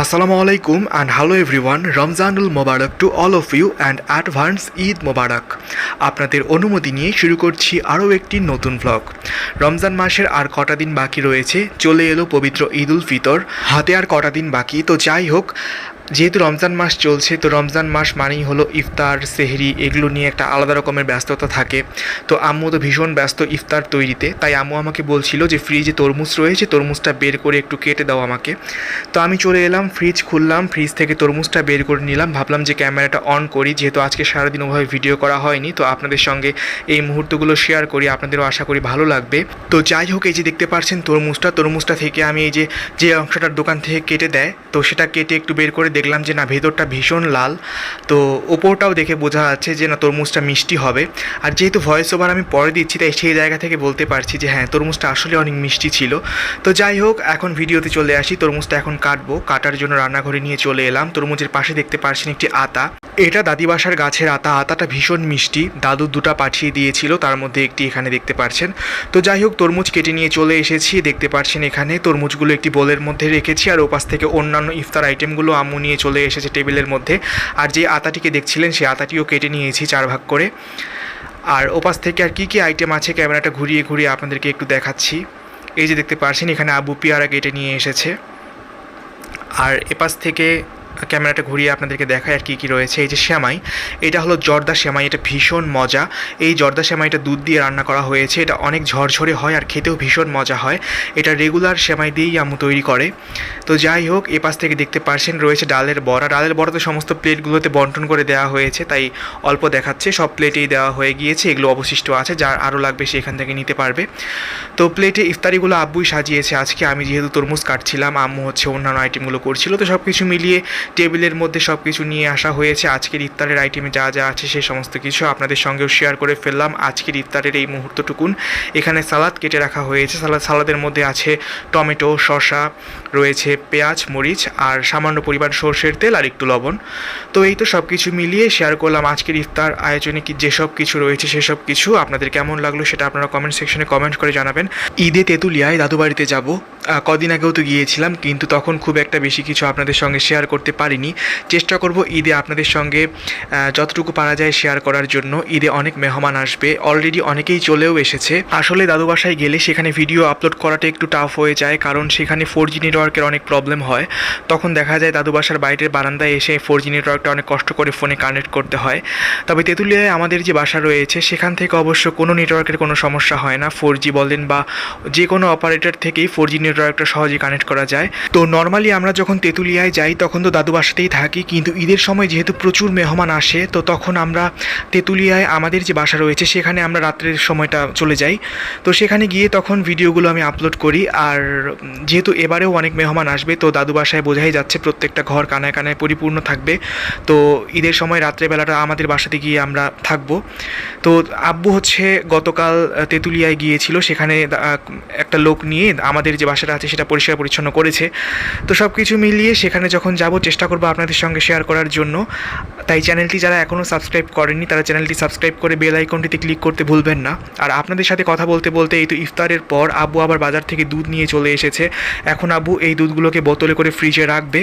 আসসালামু আলাইকুম and hello everyone রমজানুল মোবারক to all of you and advance Eid মোবারক আপনাদের অনুমতি নিয়ে শুরু করছি আরও একটি নতুন ব্লগ রমজান মাসের আর কটা দিন বাকি রয়েছে? চলে এলো পবিত্র ঈদ উল ফিতর। হাতে আর কটা দিন বাকি, তো যাই হোক যেহেতু রমজান মাস চলছে, তো রমজান মাস মানেই হলো ইফতার, সেহরি, এগুলো নিয়ে একটা আলাদা রকমের ব্যস্ততা থাকে। তো আম্মু তো ভীষণ ব্যস্ত ইফতার তৈরিতে, তাই আম্মু আমাকে বলছিল যে ফ্রিজে তরমুজ রয়েছে, তরমুজটা বের করে একটু কেটে দাও আমাকে। তো আমি চলে এলাম, ফ্রিজ খুললাম, ফ্রিজ থেকে তরমুজটা বের করে নিলাম, ভাবলাম যে ক্যামেরাটা অন করি, যেহেতু আজকে সারাদিন ওভাবে ভিডিও করা হয়নি, তো আপনাদের সঙ্গে এই মুহূর্তগুলো শেয়ার করি, আপনাদেরও আশা করি ভালো লাগবে। তো যাই হোক, এই যে দেখতে পাচ্ছেন তরমুজটা তরমুজটা থেকে আমি এই যে যে অংশটার দোকান থেকে কেটে দেয়, তো সেটা কেটে একটু বের করে দেখলাম যে না, ভেতরটা ভীষণ লাল। তো ওপরটাও দেখে বোঝা যাচ্ছে যে না, তরমুজটা মিষ্টি হবে। আর যেহেতু ভয়েস ওভার আমি পরে দিচ্ছি, তাই সেই জায়গা থেকে বলতে পারছি যে হ্যাঁ তরমুজটা আসলে অনেক মিষ্টি ছিল। তো যাই হোক, এখন ভিডিওতে চলে আসি। তরমুজটা এখন কাটবো। কাটার জন্য রান্নাঘরে নিয়ে চলে এলাম। তরমুজের পাশে দেখতে পারছেন একটি আতা। এটা দাদি বাসার গাছের আতা। আতাটা ভীষণ মিষ্টি। দাদু দুটা পাঠিয়ে দিয়েছিল, তার মধ্যে একটি এখানে দেখতে পারছেন। তো যাই হোক, তরমুজ কেটে নিয়ে চলে এসেছি। দেখতে পারছেন এখানে তরমুজগুলো একটি বোলের মধ্যে রেখেছি। আর ওপাশ থেকে অন্যান্য ইফতার আইটেমগুলো আম্মু নিয়ে চলে এসেছে টেবিলের মধ্যে। আর যে আতাটিকে দেখছিলেন, সেই আতাটিও কেটে নিয়েছি চার ভাগ করে। আর ওপাশ থেকে আর কী কী আইটেম আছে ক্যামেরাটা ঘুরিয়ে ঘুরিয়ে আপনাদেরকে একটু দেখাচ্ছি। এই যে দেখতে পারছেন, এখানে আবু পিয়ারা কেটে নিয়ে এসেছে। আর এপাশ থেকে ক্যামেরাটা ঘুরিয়ে আপনাদেরকে দেখায় আর কী কী রয়েছে। এই যে শ্যামাই, এটা হলো জর্দা শ্যামাই, এটা ভীষণ মজা। এই জর্দা শ্যামাইটা দুধ দিয়ে রান্না করা হয়েছে, এটা অনেক ঝরঝরে হয় আর খেতেও ভীষণ মজা হয়। এটা রেগুলার শ্যামাই দিয়েই আম্মু তৈরি করে। তো যাই হোক এ পাশ থেকে দেখতে পারছেন রয়েছে ডালের বড়া। ডালের বড়া তো সমস্ত প্লেটগুলোতে বন্টন করে দেওয়া হয়েছে, তাই অল্প দেখাচ্ছে। সব প্লেটেই দেওয়া হয়ে গিয়েছে, এগুলো অবশিষ্ট আছে যার আরও লাগবে সে এখান থেকে নিতে পারবে। তো প্লেটে ইফতারিগুলো আব্বুই সাজিয়েছে আজকে, আমি যেহেতু তরমুজ কাটছিলাম, আম্মু হচ্ছে অন্যান্য আইটেমগুলো করছিল, তো সব কিছু মিলিয়ে টেবিলের মধ্যে সব কিছু নিয়ে আসা হয়েছে। আজকের ইফতারের আইটেমে যা যা আছে সেই সমস্ত কিছু আপনাদের সঙ্গেও শেয়ার করে ফেললাম। আজকের ইফতারের এই মুহূর্তটুকুন। এখানে সালাদ কেটে রাখা হয়েছে। সালাদ সালাদের মধ্যে আছে টমেটো, শসা, রয়েছে পেঁয়াজ, মরিচ আর সামান্য পরিমাণ সর্ষের তেল আর একটু লবণ। তো এই তো সব কিছু মিলিয়ে শেয়ার করলাম আজকের ইফতার আয়োজনে কি যেসব কিছু রয়েছে সেসব কিছু। আপনাদের কেমন লাগল সেটা আপনারা কমেন্ট সেকশনে কমেন্ট করে জানাবেন। ঈদে তেঁতুলিয়ায় দাদু বাড়িতে যাব। কদিন আগেও তো গিয়েছিলাম, কিন্তু তখন খুব একটা বেশি কিছু আপনাদের সঙ্গে শেয়ার করতে পারিনি। চেষ্টা করব ঈদে আপনাদের সঙ্গে যতটুকু পারা যায় শেয়ার করার জন্য। ঈদে অনেক মেহমান আসবে অলরেডি অনেকেই চলেও এসেছে। আসলে দাদু বাসায় গেলে সেখানে ভিডিও আপলোড করাটা একটু টাফ হয়ে যায়, কারণ সেখানে ফোর জি নেটওয়ার্কের অনেক প্রবলেম হয়। তখন দেখা যায় দাদু বাসার বাইরের বারান্দায় এসে ফোর জি নেটওয়ার্কটা অনেক কষ্ট করে ফোনে কানেক্ট করতে হয়। তবে তেঁতুলিয়ায় আমাদের যে বাসা রয়েছে, সেখান থেকে অবশ্য কোনো নেটওয়ার্কের কোনো সমস্যা হয় না। ফোর জি বলেন বা যে কোনো অপারেটর থেকেই ফোর জি নেটওয়ার্কটা সহজেই কানেক্ট করা যায়। তো নর্মালি আমরা যখন তেঁতুলিয়ায় যাই, তখন তো দাদু বাসাতেই থাকি, কিন্তু ঈদের সময় যেহেতু প্রচুর মেহমান আসে, তো তখন আমরা তেঁতুলিয়ায় আমাদের যে বাসা রয়েছে, সেখানে আমরা রাত্রের সময়টা চলে যাই। তো সেখানে গিয়ে তখন ভিডিওগুলো আমি আপলোড করি, আর যেহেতু এবারেও অনেক মেহমান আসবে, তো দাদু বাসায় বোঝাই যাচ্ছে প্রত্যেকটা ঘর কানায় কানায় পরিপূর্ণ থাকবে। তো ঈদের সময় রাত্রেবেলাটা আমাদের বাসাতে গিয়ে আমরা থাকব। তো আব্বু হচ্ছে গতকাল তেঁতুলিয়ায় গিয়েছিল, সেখানে একটা লোক নিয়ে আমাদের যে বাসাটা আছে সেটা পরিষ্কার পরিচ্ছন্ন করেছে। তো সব কিছু মিলিয়ে সেখানে যখন যাব, চেষ্টা করব আপনাদের সঙ্গে শেয়ার করার জন্য। তাই চ্যানেলটি যারা এখনও সাবস্ক্রাইব করেননি, তারা চ্যানেলটি সাবস্ক্রাইব করে বেল আইকনটিতে ক্লিক করতে ভুলবেন না। আর আপনাদের সাথে কথা বলতে বলতে এই তো ইফতারের পর আব্বু আবার বাজার থেকে দুধ নিয়ে চলে এসেছে। এখন আব্বু এই দুধগুলোকে বোতলে করে ফ্রিজে রাখবে।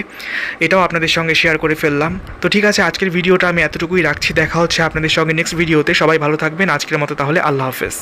এটাও আপনাদের সঙ্গে শেয়ার করে ফেললাম। তো ঠিক আছে, আজকের ভিডিওটা আমি এতটুকুই রাখছি। দেখা হচ্ছে আপনাদের সঙ্গে নেক্সট ভিডিওতে সবাই ভালো থাকবেন। আজকের মতো তাহলে আল্লাহ হাফেজ।